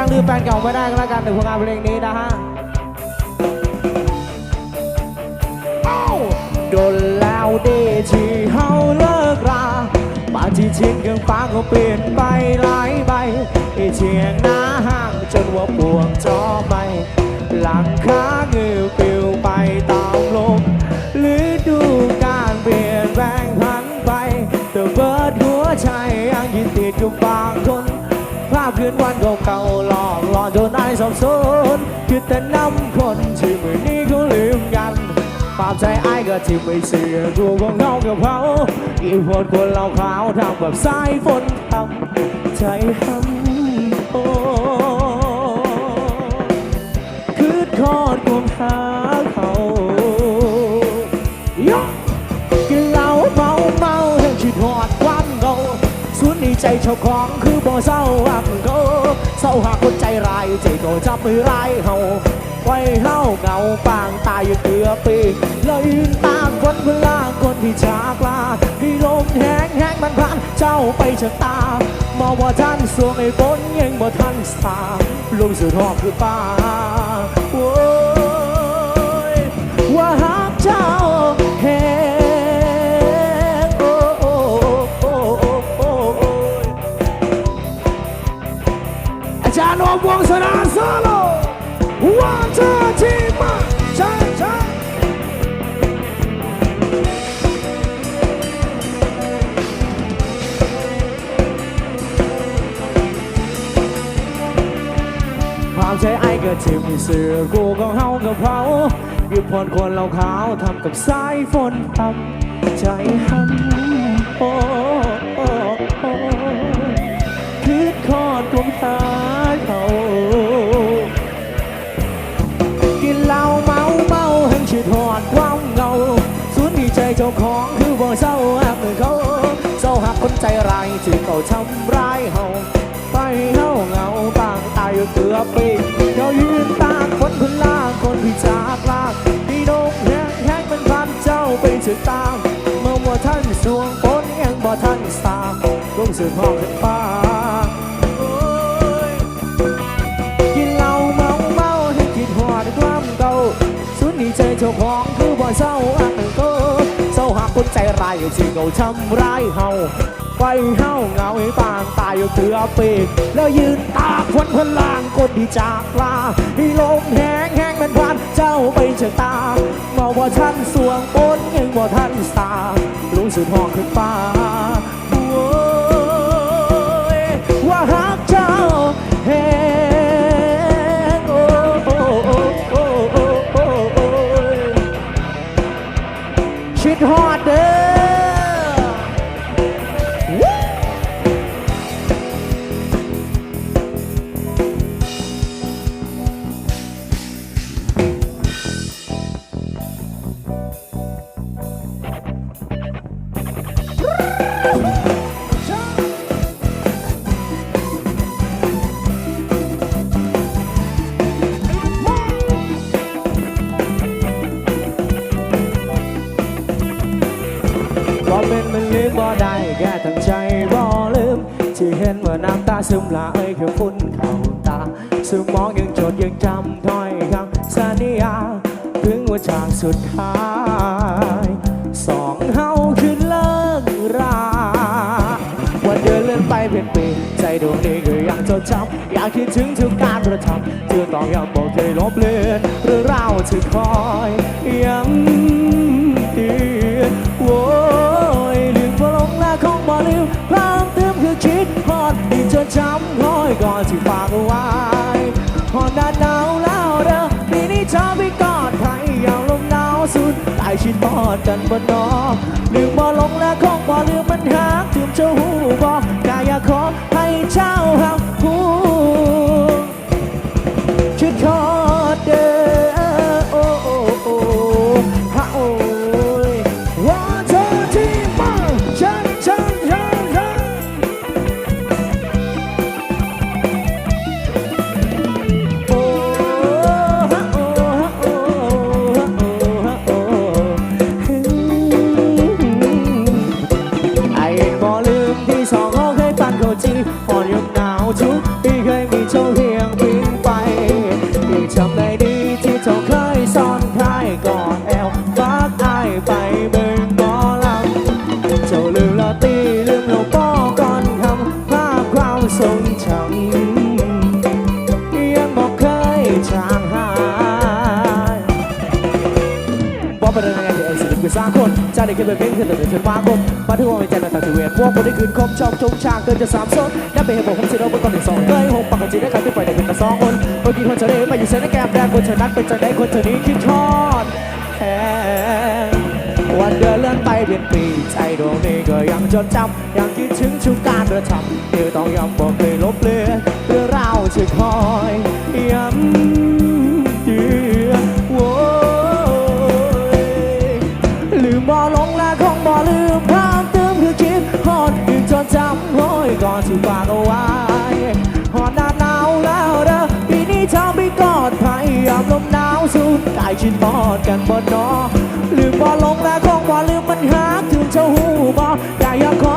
ยังลืมแฟนเก่าไม่ได้ก็แล้วกันในผลงานเพลงนี้นะฮะโดนแล้วเดที่เฮาเลิกราบางที่ทิ้งเครื่องฟ้าก็เปลี่ยนไปหลายใบไอเชียงหน้าห้างจนว่าปวงจอไม่หลังคาเงือปิวไปตามลมหรือดูการเปลี่ยนแปลงพันไปแต่เบิดหัวใจยังยึดติดอยู่บางคน ภาพคืนวันเก่าๆ สับสนคือแต่น้ำคนที่มือนี้เขาลืมกันปามใจไอ้ก็ที่ไม่เสียกูของเขากับเขาอีกคนคนเราขาวทำแบบสายฝนทำใจทำโอ้คือทอดกวงหา ใจเจ้าของคือบ่เศร้าหักเขาเศร้าหักคนใจร้ายใจโตจับมือร้ายเฮาไว้เฮาเงาปางตายอยู่เกือบปีเลยยืนตาคนเวลาคนที่จากลาที่ลมแห้งแห้งมันพันเจ้าไปชะตามองว่าท่านสวงไอ้ฝนยังบ่ทันสาลงสู่ทอกคือป่า ความใจไอ้ก็ทิมเสือกูก็เฮากับเขาอยู่พรคนเราขาวทำกับสายฝนทำใจหันโอ้โอ้ ที่เขาทำร้ายเฮาไปเฮาเหงาบางตายอยู่เกือบปีเรายืนตาคนคนล่างคนที่จากลากที่โดนแห้งแห้งมันพันเจ้าไปถึงตามเมื่อว่าท่านสวงฝนยังบ่ท่านสาลงสืบห้องขึ้นฟ้ากินเหล้าเมาเมาให้คิดหอดความเก่าสุดนี้ใจเจ้าของคือบ่เศร้าอักก็เศร้า คนใจร้ายที่เขาทำร้ายเฮาไปเฮาเงาให้ปางตายอยู่เถือปีกแล้วยืนตาคนพลางคนที่จากลาให้ลมแห้งแห้งมันพันเจ้าไปเจอตาเมาว่าท่านสวงปนยังบ่ท่านสาลุงสุดหอกขึ้นฟ้า นมันลืมบ่ได้แค่ทั้งใจบ่ลืม ที่เห็นว่าน้ำตาซึมละเอ้ยคือฝุ่นเข้าตาสมองยังจดยังจำถ้อยคำสัญญาถึงว่าจากสุดท้ายสองเฮาคือเลิกราวันเดินเลื่อนไปเป็นปีใจดวงนี้ก็ยังจดจำอยากคิดถึงทุกการกระทำที่ต้องยังบอกเคยลบเลือนเรื่องราวที่คอยยังเตือนโว้ อดที่จะจำคอยก่อนที่ฝากเอาไว้ฮอดหน้าหนาวแล้วเด้อปีนี้จะไปกอดใครอย่างลมหนาวสุดตายชิดบอดกันบนนอลืมบ่ลงและคงบ่ลืมมันหากถึงเจ้าหูบอกกายาขอให้เจ้าหักหูชิดคอ ซ้อนใครก่อนแอลฟากไอไปเบิ่งบอลำเจ้าลืมลอตีลืมเราป้อก่อนคำภาพความทรงจำยังบอกเคยช่างหายบอกไปได้ไงเดี๋ยวไอ้สิบคือสามคน จะได้แค่เป็นเพียงแค่แต่เดินเชิญมาคมมาถึงวันใจในต่างชีวิตพวกคนที่คืนคมชอบชงชางเกินจะสามสนนั่นเป็นเหตุผลผมสิเราเป็นคนที่สองเคยหกปากจีได้ใครที่ไปได้เป็นแต่สองคนเมื่อกี้คนเฉลยมาอยู่เส้นแกมแดงคนเธอนั้นเป็นใจได้คนเธอนี้คิดทอดแทนวันเดือนเลื่อนไปเปลี่ยนปีใจดวงนี้ก็ยังจดจำยังคิดถึงทุกการกระทำที่ต้องย้ำบอกเคยลบเลือนเรื่องราวที่คอยย้ำ สิฝากเอาไว้หอนหน้าหนาวแล้วเด้อปีนี้ชอบไปกอดใครอาบลมหนาวสู้กายชิดปอดกันบนนอลืมบอลงแล้วคงบ่ลืมมันหักถึงเจ้าหูบอยากอยากขอ